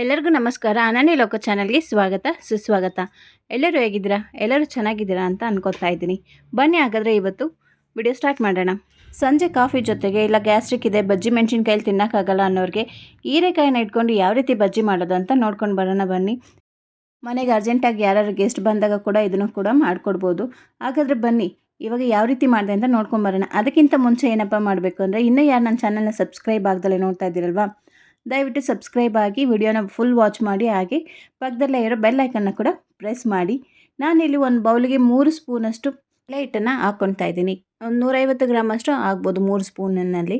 ಎಲ್ಲರಿಗೂ ನಮಸ್ಕಾರ. ಅನನ್ಯ ಲೋಕ ಚಾನಲ್ಗೆ ಸ್ವಾಗತ, ಸುಸ್ವಾಗತ. ಎಲ್ಲರೂ ಹೇಗಿದ್ದೀರಾ? ಎಲ್ಲರೂ ಚೆನ್ನಾಗಿದ್ದೀರಾ ಅಂತ ಅನ್ಕೋತಾ ಇದ್ದೀನಿ. ಬನ್ನಿ ಹಾಗಾದರೆ ಇವತ್ತು ವಿಡಿಯೋ ಸ್ಟಾರ್ಟ್ ಮಾಡೋಣ. ಸಂಜೆ ಕಾಫಿ ಜೊತೆಗೆ ಇಲ್ಲ ಗ್ಯಾಸ್ಟ್ರಿಕ್ ಇದೆ, ಬಜ್ಜಿ ಮೆಣಸಿನ್ಕಾಯಲ್ಲಿ ತಿನ್ನೋಕ್ಕಾಗಲ್ಲ ಅನ್ನೋರಿಗೆ ಹೀರೆಕಾಯಿನ ಇಟ್ಕೊಂಡು ಯಾವ ರೀತಿ ಬಜ್ಜಿ ಮಾಡೋದು ಅಂತ ನೋಡ್ಕೊಂಡು ಬರೋಣ ಬನ್ನಿ. ಮನೆಗೆ ಅರ್ಜೆಂಟಾಗಿ ಯಾರು ಗೆಸ್ಟ್ ಬಂದಾಗ ಕೂಡ ಇದನ್ನು ಕೂಡ ಮಾಡಿಕೊಡ್ಬೋದು. ಹಾಗಾದರೆ ಬನ್ನಿ, ಇವಾಗ ಯಾವ ರೀತಿ ಮಾಡಿದೆ ಅಂತ ನೋಡ್ಕೊಂಡು ಬರೋಣ. ಅದಕ್ಕಿಂತ ಮುಂಚೆ ಏನಪ್ಪ ಮಾಡಬೇಕು ಅಂದರೆ, ಇನ್ನೂ ಯಾರು ನನ್ನ ಚಾನಲ್ನ ಸಬ್ಸ್ಕ್ರೈಬ್ ಆಗ್ದಲೇ ನೋಡ್ತಾ ಇದ್ದೀರಲ್ವಾ? ದಯವಿಟ್ಟು ಸಬ್ಸ್ಕ್ರೈಬ್ ಆಗಿ ವಿಡಿಯೋನ ಫುಲ್ ವಾಚ್ ಮಾಡಿ, ಹಾಗೆ ಪಕ್ಕದಲ್ಲೇ ಇರೋ ಬೆಲ್ ಐಕನ್ನ ಕೂಡ ಪ್ರೆಸ್ ಮಾಡಿ. ನಾನಿಲ್ಲಿ ಒಂದು ಬೌಲಿಗೆ ಮೂರು ಸ್ಪೂನಷ್ಟು ಕಡಲೆ ಹಾಕ್ಕೊಳ್ತಾ ಇದ್ದೀನಿ. ಒಂದು ನೂರೈವತ್ತು ಗ್ರಾಮಷ್ಟು ಆಗ್ಬೋದು ಮೂರು ಸ್ಪೂನಲ್ಲಿ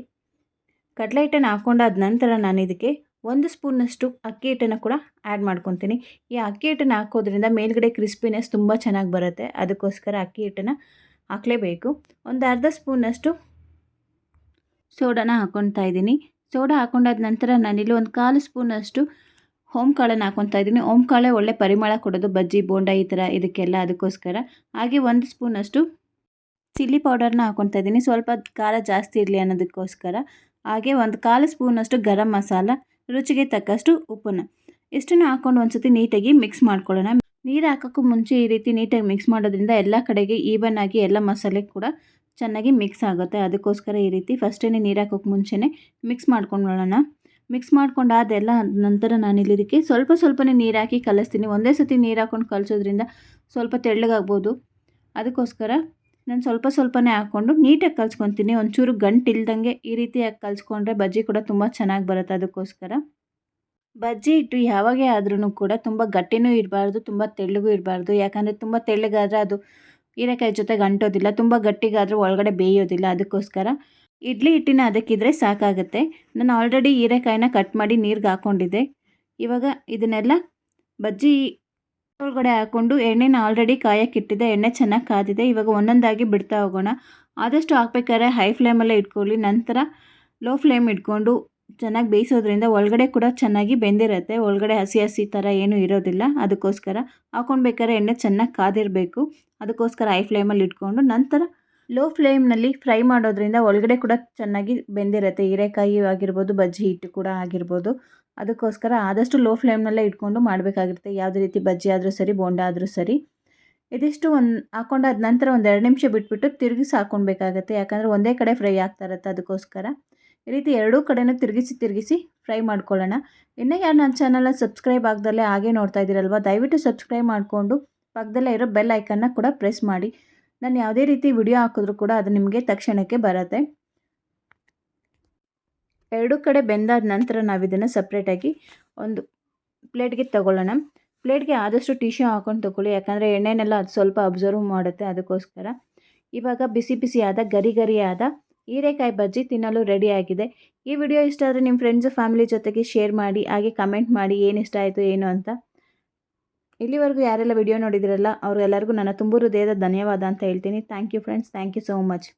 ಕಡಲೆ ಹಿಟ್ಟನ್ನು ಹಾಕ್ಕೊಂಡಾದ ನಂತರ ನಾನು ಇದಕ್ಕೆ ಒಂದು ಸ್ಪೂನಷ್ಟು ಅಕ್ಕಿ ಹಿಟ್ಟನ್ನು ಕೂಡ ಆ್ಯಡ್ ಮಾಡ್ಕೊತೀನಿ. ಈ ಅಕ್ಕಿ ಹಿಟ್ಟನ್ನು ಹಾಕೋದ್ರಿಂದ ಮೇಲ್ಗಡೆ ಕ್ರಿಸ್ಪಿನೆಸ್ ತುಂಬ ಚೆನ್ನಾಗಿ ಬರುತ್ತೆ. ಅದಕ್ಕೋಸ್ಕರ ಅಕ್ಕಿ ಹಿಟ್ಟನ್ನು ಹಾಕಲೇಬೇಕು. ಒಂದು ಅರ್ಧ ಸ್ಪೂನಷ್ಟು ಸೋಡಾನ ಹಾಕ್ಕೊಳ್ತಾ ಇದ್ದೀನಿ. ಸೋಡಾ ಹಾಕೊಂಡಾದ ನಂತರ ನಾನಿಲ್ಲಿ ಒಂದು ಕಾಲು ಸ್ಪೂನಷ್ಟು ಓಮ್ ಕಾಳನ್ನು ಹಾಕೊತಾ ಇದ್ದೀನಿ. ಓಮ್ ಕಾಳೆ ಒಳ್ಳೆ ಪರಿಮಳ ಕೊಡೋದು, ಬಜ್ಜಿ, ಬೋಂಡ ಈ ಥರ ಇದಕ್ಕೆಲ್ಲ ಅದಕ್ಕೋಸ್ಕರ. ಹಾಗೆ ಒಂದು ಸ್ಪೂನಷ್ಟು ಚಿಲ್ಲಿ ಪೌಡರ್ನ ಹಾಕೊತಾ ಇದ್ದೀನಿ. ಸ್ವಲ್ಪ ಖಾರ ಜಾಸ್ತಿ ಇರಲಿ ಅನ್ನೋದಕ್ಕೋಸ್ಕರ. ಹಾಗೆ ಒಂದು ಕಾಲು ಸ್ಪೂನಷ್ಟು ಗರಂ ಮಸಾಲ, ರುಚಿಗೆ ತಕ್ಕಷ್ಟು ಉಪ್ಪನ್ನ. ಇಷ್ಟನ್ನು ಹಾಕ್ಕೊಂಡು ಒಂದು ಸತಿ ನೀಟಾಗಿ ಮಿಕ್ಸ್ ಮಾಡ್ಕೊಳ್ಳೋಣ. ನೀರು ಹಾಕೋಕ್ಕೂ ಮುಂಚೆ ಈ ರೀತಿ ನೀಟಾಗಿ ಮಿಕ್ಸ್ ಮಾಡೋದ್ರಿಂದ ಎಲ್ಲ ಕಡೆಗೆ ಈವನ್ ಆಗಿ ಎಲ್ಲ ಮಸಾಲೆ ಕೂಡ ಚೆನ್ನಾಗಿ ಮಿಕ್ಸ್ ಆಗುತ್ತೆ. ಅದಕ್ಕೋಸ್ಕರ ಈ ರೀತಿ ಫಸ್ಟೇ ನೀರು ಹಾಕೋಕೆ ಮುಂಚೆನೆ ಮಿಕ್ಸ್ ಮಾಡ್ಕೊಂಡೋಣ ಮಿಕ್ಸ್ ಮಾಡ್ಕೊಂಡು ಅದೆಲ್ಲ ನಂತರ ನಾನು ಇದಕ್ಕೆ ಸ್ವಲ್ಪ ಸ್ವಲ್ಪನೇ ನೀರು ಹಾಕಿ ಕಲಿಸ್ತೀನಿ. ಒಂದೇ ಸತಿ ನೀರು ಹಾಕ್ಕೊಂಡು ಕಲಿಸೋದ್ರಿಂದ ಸ್ವಲ್ಪ ತೆಳ್ಳಗಾಗ್ಬೋದು. ಅದಕ್ಕೋಸ್ಕರ ನಾನು ಸ್ವಲ್ಪ ಸ್ವಲ್ಪನೇ ಹಾಕ್ಕೊಂಡು ನೀಟಾಗಿ ಕಲ್ಸ್ಕೊತೀನಿ. ಒಂಚೂರು ಗಂಟಿಲ್ದಂಗೆ ಈ ರೀತಿಯಾಗಿ ಕಲಿಸ್ಕೊಂಡ್ರೆ ಬಜ್ಜಿ ಕೂಡ ತುಂಬ ಚೆನ್ನಾಗಿ ಬರುತ್ತೆ ಅದಕ್ಕೋಸ್ಕರ. ಬಜ್ಜಿ ಇಟ್ಟು ಯಾವಾಗೇ ಆದ್ರೂ ಕೂಡ ತುಂಬ ಗಟ್ಟಿನೂ ಇರಬಾರ್ದು, ತುಂಬ ತೆಳ್ಳಗೂ ಇರಬಾರ್ದು. ಯಾಕಂದರೆ ತುಂಬ ತೆಳ್ಳಗಾದರೆ ಅದು ಹೀರೆಕಾಯಿ ಜೊತೆಗೆ ಅಂಟೋದಿಲ್ಲ ತುಂಬ ಗಟ್ಟಿಗಾದರೂ ಒಳಗಡೆ ಬೇಯೋದಿಲ್ಲ ಅದಕ್ಕೋಸ್ಕರ. ಇಡ್ಲಿ ಹಿಟ್ಟಿನ ಅದಕ್ಕಿದ್ರೆ ಸಾಕಾಗುತ್ತೆ. ನಾನು ಆಲ್ರೆಡಿ ಹೀರೆಕಾಯಿನ ಕಟ್ ಮಾಡಿ ನೀರಿಗೆ ಹಾಕ್ಕೊಂಡಿದ್ದೆ ಇವಾಗ ಇದನ್ನೆಲ್ಲ ಬಜ್ಜಿ ಒಳಗಡೆ ಹಾಕ್ಕೊಂಡು ಎಣ್ಣೆನ ಆಲ್ರೆಡಿ ಕಾಯಕ್ಕಿಟ್ಟಿದೆ ಎಣ್ಣೆ ಚೆನ್ನಾಗಿ ಕಾದಿದೆ. ಇವಾಗ ಒಂದೊಂದಾಗಿ ಬಿಡ್ತಾ ಹೋಗೋಣ. ಆದಷ್ಟು ಹಾಕ್ಬೇಕಾದ್ರೆ ಹೈ ಫ್ಲೇಮಲ್ಲೇ ಇಟ್ಕೊಳ್ಳಿ. ನಂತರ ಲೋ ಫ್ಲೇಮ್ ಇಟ್ಕೊಂಡು ಚೆನ್ನಾಗಿ ಬೇಯಿಸೋದ್ರಿಂದ ಒಳಗಡೆ ಕೂಡ ಚೆನ್ನಾಗಿ ಬೆಂದಿರುತ್ತೆ. ಒಳಗಡೆ ಹಸಿ ಹಸಿ ಥರ ಏನೂ ಇರೋದಿಲ್ಲ. ಅದಕ್ಕೋಸ್ಕರ ಹಾಕ್ಕೊಳ್ಬೇಕಾದ್ರೆ ಎಣ್ಣೆ ಚೆನ್ನಾಗಿ ಕಾದಿರಬೇಕು. ಅದಕ್ಕೋಸ್ಕರ ಐ ಫ್ಲೇಮಲ್ಲಿ ಇಟ್ಕೊಂಡು ನಂತರ ಲೋ ಫ್ಲೇಮ್ನಲ್ಲಿ ಫ್ರೈ ಮಾಡೋದ್ರಿಂದ ಒಳಗಡೆ ಕೂಡ ಚೆನ್ನಾಗಿ ಬೆಂದಿರುತ್ತೆ. ಹೀರೆಕಾಯಿ ಆಗಿರ್ಬೋದು, ಬಜ್ಜಿ ಹಿಟ್ಟು ಕೂಡ ಆಗಿರ್ಬೋದು. ಅದಕ್ಕೋಸ್ಕರ ಆದಷ್ಟು ಲೋ ಫ್ಲೇಮ್ನಲ್ಲೇ ಇಟ್ಕೊಂಡು ಮಾಡಬೇಕಾಗಿರುತ್ತೆ. ಯಾವುದೇ ರೀತಿ ಬಜ್ಜಿ ಆದರೂ ಸರಿ, ಬೋಂಡ ಆದರೂ ಸರಿ. ಇದಿಷ್ಟು ಒಂದು ಹಾಕೊಂಡಾದ ನಂತರ ಒಂದು ಎರಡು ನಿಮಿಷ ಬಿಟ್ಬಿಟ್ಟು ತಿರುಗಿಸಿ ಹಾಕ್ಕೊಳ್ಬೇಕಾಗತ್ತೆ ಯಾಕಂದರೆ ಒಂದೇ ಕಡೆ ಫ್ರೈ ಆಗ್ತಾ ಇರುತ್ತೆ ಅದಕ್ಕೋಸ್ಕರ ಈ ರೀತಿ ಎರಡೂ ಕಡೆನೂ ತಿರುಗಿಸಿ ತಿರುಗಿಸಿ ಫ್ರೈ ಮಾಡ್ಕೊಳ್ಳೋಣ. ಇನ್ನೂ ಯಾರು ನನ್ನ ಚಾನಲ್ನ ಸಬ್ಸ್ಕ್ರೈಬ್ ಆಗದಲ್ಲೇ ಹಾಗೆ ನೋಡ್ತಾ ಇದ್ದೀರಲ್ವ, ದಯವಿಟ್ಟು ಸಬ್ಸ್ಕ್ರೈಬ್ ಮಾಡಿಕೊಂಡು ಪಕ್ಕದಲ್ಲೇ ಇರೋ ಬೆಲ್ ಐಕನ್ನ ಕೂಡ ಪ್ರೆಸ್ ಮಾಡಿ. ನಾನು ಯಾವುದೇ ರೀತಿ ವಿಡಿಯೋ ಹಾಕಿದ್ರೂ ಕೂಡ ಅದು ನಿಮಗೆ ತಕ್ಷಣಕ್ಕೆ ಬರುತ್ತೆ. ಎರಡೂ ಕಡೆ ಬೆಂದಾದ ನಂತರ ನಾವು ಇದನ್ನು ಸಪ್ರೇಟಾಗಿ ಒಂದು ಪ್ಲೇಟ್ಗೆ ತಗೊಳ್ಳೋಣ. ಪ್ಲೇಟ್ಗೆ ಆದಷ್ಟು ಟಿಶ್ಯೂ ಹಾಕೊಂಡು ತೊಗೊಳ್ಳಿ, ಯಾಕಂದರೆ ಎಣ್ಣೆನೆಲ್ಲ ಅದು ಸ್ವಲ್ಪ ಅಬ್ಸರ್ವ್ ಮಾಡುತ್ತೆ ಅದಕ್ಕೋಸ್ಕರ. ಇವಾಗ ಬಿಸಿ ಬಿಸಿಯಾದ, ಗರಿ ಗರಿಯಾದ ಹೀರೆಕಾಯಿ ಬಜ್ಜಿ ತಿನ್ನಲು ರೆಡಿಯಾಗಿದೆ ಈ ವಿಡಿಯೋ ಇಷ್ಟ ಆದರೆ ನಿಮ್ಮ ಫ್ರೆಂಡ್ಸ್ ಫ್ಯಾಮಿಲಿ ಜೊತೆಗೆ ಶೇರ್ ಮಾಡಿ, ಹಾಗೆ ಕಮೆಂಟ್ ಮಾಡಿ ಏನು ಇಷ್ಟ ಆಯಿತು ಏನು ಅಂತ. ಇಲ್ಲಿವರೆಗೂ ಯಾರೆಲ್ಲ ವಿಡಿಯೋ ನೋಡಿದಿರಲ್ಲ ಅವರೆಲ್ಲರಿಗೂ ನನ್ನ ತುಂಬ ಹೃದಯದ ಧನ್ಯವಾದ ಅಂತ ಹೇಳ್ತೀನಿ. Thank you friends thank you so much